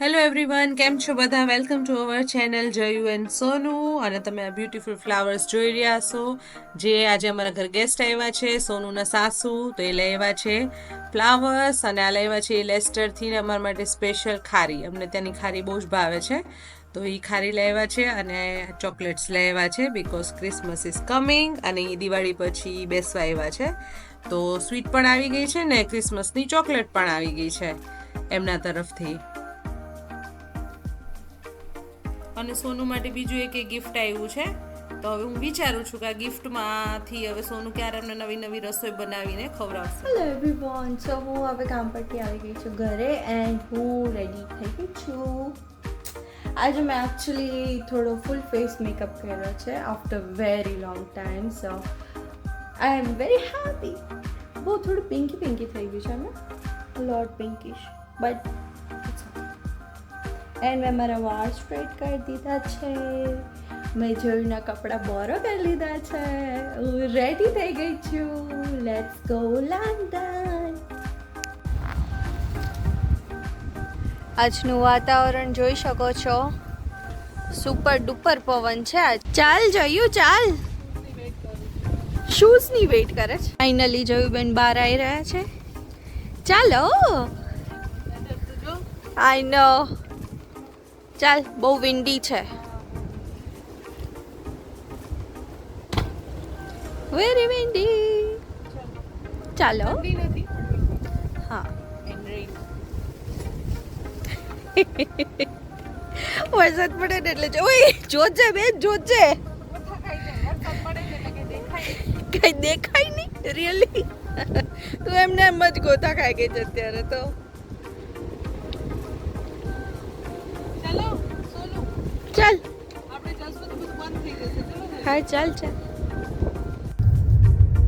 Hello everyone કેમ છો બધા? Welcome to our channel Jayu and Sonu અને તમે આ બ્યુટીફુલ ફ્લાવર્સ જોઈ રહ્યા છો. જે આજે અમારા ઘર ગેસ્ટ આવ્યા છે, સોનુના સાસુ, તો એ લઈ આવ્યા છે ફ્લાવર્સ અને આ લઈ આવ્યા છે એ લેસ્ટરથી ને અમારા માટે સ્પેશિયલ ખારી. અમને ત્યાંની ખારી બહુ જ ભાવે છે. તો એ ખારી આવ્યા છે અને ચોકલેટ્સ આવ્યા છે બિકોઝ ક્રિસમસ ઇઝ કમિંગ અને એ દિવાળી પછી બેસવા આવ્યા છે. તો સ્વીટ પણ આવી ગઈ છે ને ક્રિસમસની ચોકલેટ પણ આવી ગઈ છે એમના તરફથી. અને સોનુ માટે બીજું એક ગિફ્ટ આવ્યું છે. તો હવે હું વિચારું છું કે આ ગિફ્ટમાંથી હવે સોનું ક્યારે અમને નવી નવી રસોઈ બનાવીને ખવડાવશે. હેલો એવરીવન સો હું હવે કામ પરથી આવી ગઈ છું ઘરે એન્ડ હું રેડી થઈ ગઈ છું. આજે મેં એકચ્યુઅલી થોડો ફૂલ ફેસ મેકઅપ કર્યો છે after very long time so I am very happy બહુ થોડું પિંકી પિંકી થઈ ગયું છે ને? લોટ પિંકીશ બટ એન્ડ મેં મારા વાળ સ્ટ્રેટ કરી દીધા છે. મેં જોયુંના કપડાં બોરો કરી લીધા છે. હું રેડી થઈ ગઈ છું. લેટ્સ ગો લંડન આજનું વાતાવરણ જોઈ શકો છો. સુપર ડુપર પવન છે ચાલ જયું, ચાલ. શૂઝની વેઇટ કરે છે. ફાઇનલી જોયું બેન બહાર આવી રહ્યા છે. ચાલો. આઈ નો ચાલ બહુ વિન્ડી છે. વેરી વિન્ડી ચાલો. હા. વરસાદ પડે ને એટલે જો- ઓય જોજે બેન જોજે. કઈ દેખાય નહીં. રિયલી તું એમને એમ જ ગોતા ખાઈ ગઈ છે અત્યારે તો. ચાલ. હા ચાલ ચાલ.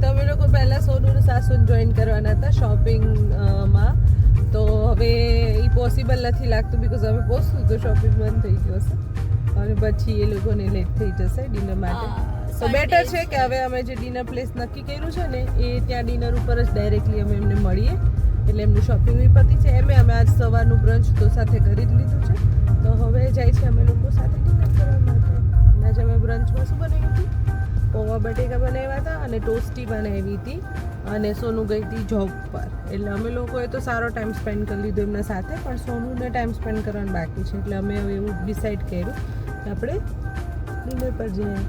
તમે લોકો પહેલા સોનુને સાસુન જોઈન કરવાના હતા શોપિંગમાં. તો હવે એ પોસિબલ નથી લાગતું બીકોઝ હવે પહોંચતું તો શોપિંગ બંધ થઈ ગયો હશે. અને પછી એ લોકોને લેટ થઈ જશે ડિનર માટે. તો બેટર છે કે હવે અમે જે ડિનર પ્લેસ નક્કી કર્યું છે ને એ ત્યાં ડિનર ઉપર જ ડાયરેક્ટલી અમે એમને મળીએ. એટલે એમનું શોપિંગ બી પતી છે. એમે અમે આજ સવારનું બ્રંચ તો સાથે કરી જ લીધું છે. તો હવે જાય છે અમે લોકો સાથે ડિનર કરવા માટે. આજે અમે બ્રંચમાં શું બનાવ્યું હતું? પૌવા બટેકા બનાવ્યા હતા અને ટોસ્ટી બનાવી હતી અને સોનું ગઈ હતી જોબ પર. એટલે અમે લોકોએ તો સારો ટાઈમ સ્પેન્ડ કરી લીધો એમના સાથે પણ સોનુને ટાઈમ સ્પેન્ડ કરવાનું બાકી છે. એટલે અમે હવે એવું ડિસાઈડ કર્યું કે આપણે ડિનર પર જઈએ.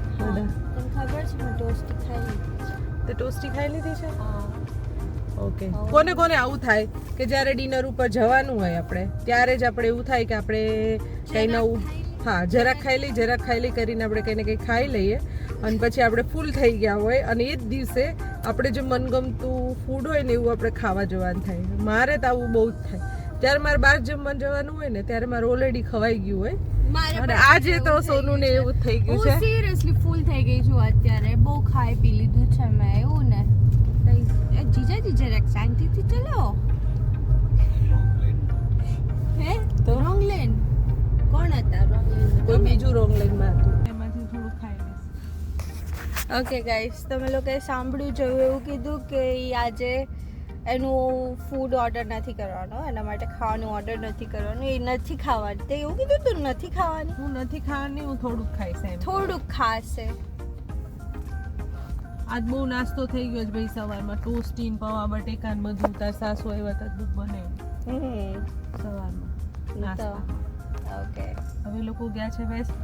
ખબર છે મેં ટોસ્ટી ખાઈ લીધી તો તે ટોસ્ટી ખાઈ લીધી છે? હા. ઓકે કોને કોને આવું થાય કે જ્યારે ડિનર ઉપર જવાનું હોય આપણે ત્યારે જ આપણે એવું થાય કે આપણે કંઈ નવું હા જરાક ખાઈ લઈ જરાક ખાઈ લઈ કરીને આપણે કંઈને કંઈ ખાઈ લઈએ. અને પછી આપણે ફૂલ થઈ ગયા હોય અને એ જ દિવસે આપણે જે મનગમતું ફૂડ હોય ને એવું આપણે ખાવા જવાનું થાય. મારે તો આવું બહુ જ થાય. જ્યારે મારે બહાર જમવા જવાનું હોય ને ત્યારે મારે ઓલરેડી ખવાઈ ગયું હોય. અને આજે તો સોનું ને એવું થઈ ગયું છે. સિરિયસલી ફૂલ થઈ ગઈ છું અત્યારે. બહુ ખાઈ પી લીધું છે મેં એવું ને? જીજા જીજા રેક શાંતિથી ચલો. હે? તો? રોંગ લેન કોણ હતા? રોંગ લેન કોઈ બીજું રોંગ લાઈનમાં હતું. એમાંથી થોડું ખાઈ ઓકે ગાઈસ તમે લોકોએ સાંભળ્યું જોયું એવું કીધું કે આજે એનું ફૂડ ઓર્ડર નથી કરવાનો. એના માટે ખાવાનું ઓર્ડર નથી કરવાનું. એ નથી ખાવાનું. તે એવું કીધું તું નથી ખાવાની? હું નથી ખાવાની હું થોડુંક ખાઈશ થોડુંક ખાશે. આજ બહુ નાસ્તો થઈ ગયો છે ભાઈ સવારમાં. ટોસ્ટીન પૌવા બટેકા ને બધું. તાર સાસુ આવ્યા હતા દૂધ બનાવ્યું હમ. સવારમાં નાસ્તા. ઓકે. હવે લોકો ગયા છે વેસ્ટ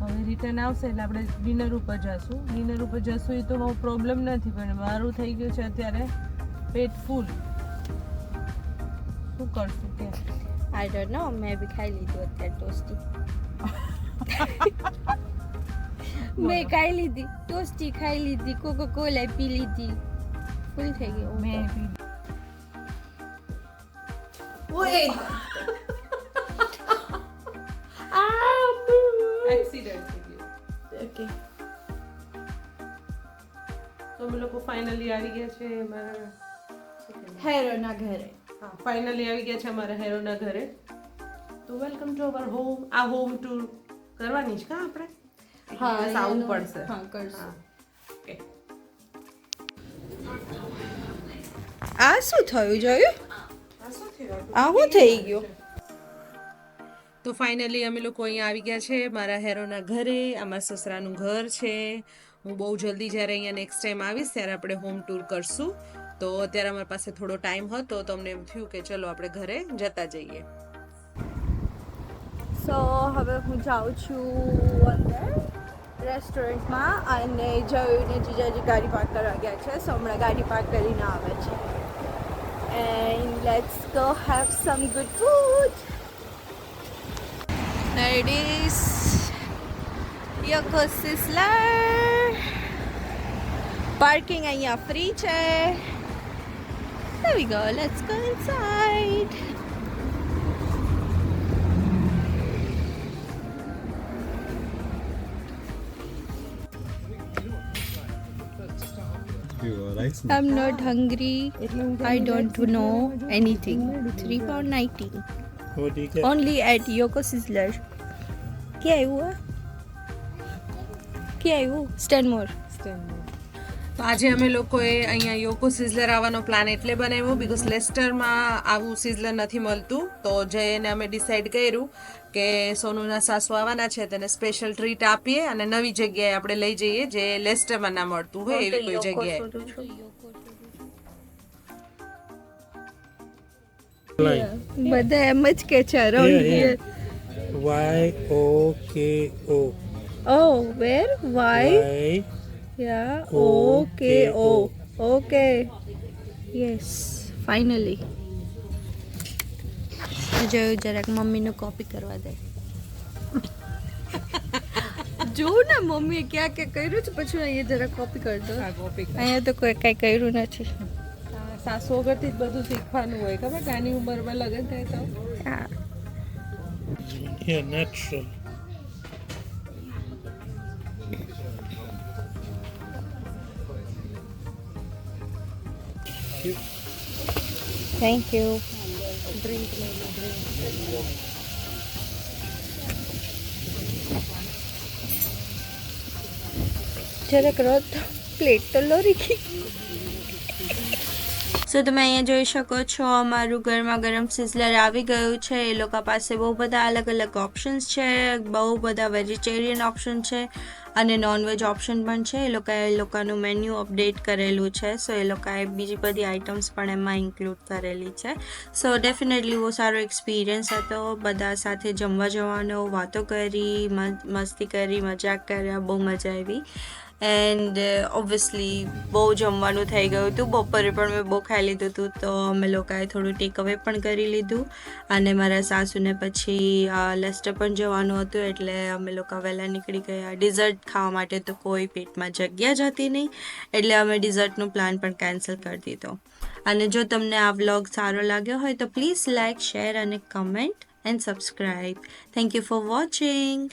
હવે રિટર્ન આવશે એટલે આપણે ડિનર ઉપર જશું. ડિનર ઉપર જશું એ તો બહુ પ્રોબ્લેમ નથી પણ મારું થઈ ગયું છે અત્યારે પેટ ફૂલ શું કરશું કે? આઈ ડોન્ટ નો મેં બી ખાઈ લીધું અત્યારે ટોસ્ટી મેં ખાઈ લીધી ટોસ્ટી ખાઈ લીધી કોકો કોલા પી લીધી ફૂલ થઈ ગઈ હું મેં તો. ઓય એક્સિડન્ટ થઈ ગયો. ઓકે તો અમે લોકો ફાઇનલી આવી ગયા છે અમારા હેરોના ઘરે. હા ફાઇનલી આવી ગયા છે અમારા હેરોના ઘરે. તો વેલકમ ટુ અવર હોમ આ હોમ ટૂર કરવાની જ કા આપણે? હા આવવું પડશે. હા કરશું. આ શું થયું જોયું? આ શું આ શું થઈ ગયું. તો ફાઇનલી અમે લોકો અહીંયા આવી ગયા છે મારા હેરોના ઘરે અમારા સસરાનું ઘર છે. હું બહુ જલ્દી જ્યારે અહીંયા નેક્સ્ટ ટાઈમ આવીશ ત્યારે આપણે હોમ ટૂર કરશું. તો અત્યારે અમારી પાસે થોડો ટાઈમ હતો તો અમને એમ થયું કે ચલો આપણે ઘરે જતા જઈએ. સો હવે હું જાઉં છું અંદર. રેસ્ટોરન્ટમાં અને જયુને જીજાજી ગાડી પાર્ક કરવા ગયા છે, સો હમણાં ગાડી પાર્ક કરીને આવે છે and let's go have some good food ladies. Yoko Sizzler. Parking અહીંયા ફ્રી છે There we go. Let's go. I'm not hungry. I don't know anything. Three pound ninety. वो ठीक है Only at Yoko Sizzler. क्या है वो क्या है वो Stanmore. તો આજે અમે લોકોએ અહીંયા યોકો સિઝલર આવવાનો પ્લાન એટલે બનાવ્યો બીકોઝ લેસ્ટરમાં આવું સિઝલર નથી મળતું. તો જઈને અમે ડિસાઈડ કર્યું કે સોનુના સાસુ આવવાના છે તેને સ્પેશિયલ ટ્રીટ આપીએ અને નવી જગ્યાએ આપણે લઈ જઈએ જે લેસ્ટરમાં ના મળતું હોય એવી કોઈ જગ્યાએ. બધા એમ જ કે છે around why here Y O O where why Y યા O O K K O. Okay yes finally જોયું જરાક મમ્મીનું કોપી કરવા દે જોઉં ને મમ્મીએ ક્યાં ક્યાં કર્યું છે પછી અહીંયા જરા કોપી કરી દો. અહીંયા તો કોઈ કાંઈ કર્યું નથી. સાસુ વગરથી જ બધું શીખવાનું હોય ખબર? નાની ઉંમરમાં લગ્ન થાય તો. હા. Yeah, natural. Thank drink. જરાક રોજ પ્લેટ તો લોરી ગઈ સો તમે અહીંયા જોઈ શકો છો અમારું ગરમા ગરમ સિઝલર આવી ગયું છે. એ લોકો પાસે બહુ બધા અલગ અલગ ઓપ્શન્સ છે બહુ બધા વેજીટેરિયન ઓપ્શન છે. અને નોનવેજ ઓપ્શન પણ છે. એ લોકોએ, એ લોકોનું મેન્યુ અપડેટ કરેલું છે. સો એ લોકોએ બીજી બધી આઇટમ્સ પણ એમાં ઇન્ક્લુડ કરેલી છે. સો ડેફિનેટલી બહુ સારો એક્સપિરિયન્સ હતો. બધા સાથે જમવા જવાનો, વાતો કરી મસ્તી કરી, મજાક કર્યા, બહુ મજા આવી. એન્ડ ઓબ્વિયસલી બહુ જમવાનું થઈ ગયું હતું. બપોરે પણ મેં બહુ ખાઈ લીધું હતું. તો અમે લોકોએ થોડું ટેક અવે પણ કરી લીધું. અને મારા સાસુને પછી લેસ્ટર પણ જવાનું હતું. એટલે અમે લોકો વહેલા નીકળી ગયા. ડિઝર્ટ ખાવા માટે તો કોઈ પેટમાં જગ્યા જ હતી નહીં. એટલે અમે ડિઝર્ટનું પ્લાન પણ કેન્સલ કરી દીધો. અને જો તમને આ વ્લોગ સારો લાગ્યો હોય તો પ્લીઝ લાઇક શેર અને comment and subscribe. Thank you for watching